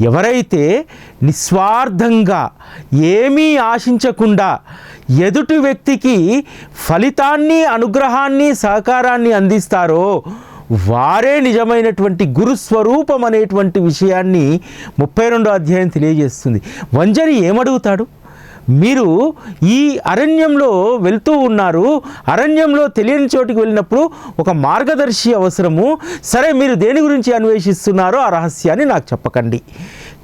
ఎవరైతే నిస్వార్థంగా ఏమీ ఆశించకుండా ఎదుటి వ్యక్తికి ఫలితాన్ని అనుగ్రహాన్ని సహకారాన్ని అందిస్తారో వారే నిజమైనటువంటి గురుస్వరూపం అనేటువంటి విషయాన్ని ముప్పై రెండో అధ్యాయం తెలియజేస్తుంది. వంజరి ఏమడుగుతాడు? మీరు ఈ అరణ్యంలో వెళ్తూ ఉన్నారు అరణ్యంలో తెలియని చోటికి వెళ్ళినప్పుడు ఒక మార్గదర్శి అవసరము. సరే మీరు దేని గురించి అన్వేషిస్తున్నారో ఆ రహస్యాన్ని నాకు చెప్పకండి.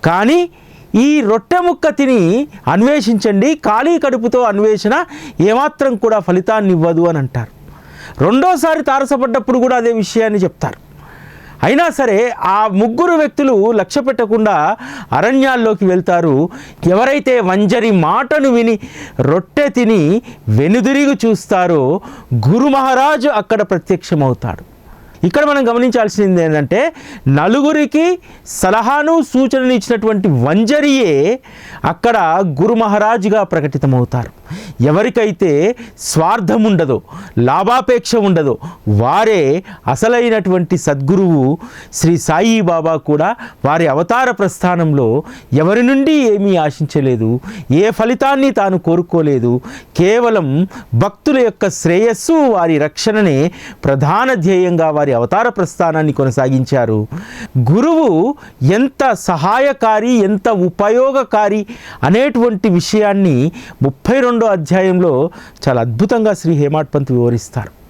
కానీ ఈ రొట్టె ముక్క తిని అన్వేషించండి. ఖాళీ కడుపుతో అన్వేషణ ఏమాత్రం కూడా ఫలితాన్ని ఇవ్వదు అని అంటారు. రెండోసారి తారసపడ్డప్పుడు కూడా అదే విషయాన్ని చెప్తారు. అయినా సరే ఆ ముగ్గురు వ్యక్తులు లక్ష్య పెట్టకుండా అరణ్యాల్లోకి వెళ్తారు. ఎవరైతే వంజరి మాటను విని రొట్టె తిని వెనుదిరిగి చూస్తారో గురు మహారాజు అక్కడ ప్రత్యక్షమవుతాడు. ఇక్కడ మనం గమనించాల్సింది ఏంటంటే నలుగురికి సలహాను సూచనలు ఇచ్చినటువంటి వంజరియే అక్కడ గురు మహారాజుగా ప్రకటితమవుతారు. ఎవరికైతే స్వార్థం ఉండదో లాభాపేక్ష ఉండదో వారే అసలైనటువంటి సద్గురువు శ్రీ సాయిబాబా కూడా వారి అవతార ప్రస్థానంలో ఎవరి నుండి ఏమీ ఆశించలేదు ఏ ఫలితాన్ని తాను కోరుకోలేదు కేవలం భక్తుల యొక్క శ్రేయస్సు వారి రక్షణనే ప్రధాన ధ్యేయంగా వారి అవతార ప్రస్థానాన్ని కొనసాగించారు. గురువు ఎంత సహాయకారి ఎంత ఉపయోగకారి అనేటువంటి విషయాన్ని ముప్పై రెండు అధ్యాయంలో చాలా అద్భుతంగా శ్రీ హేమాడ్ పంత్ వివరిస్తారు.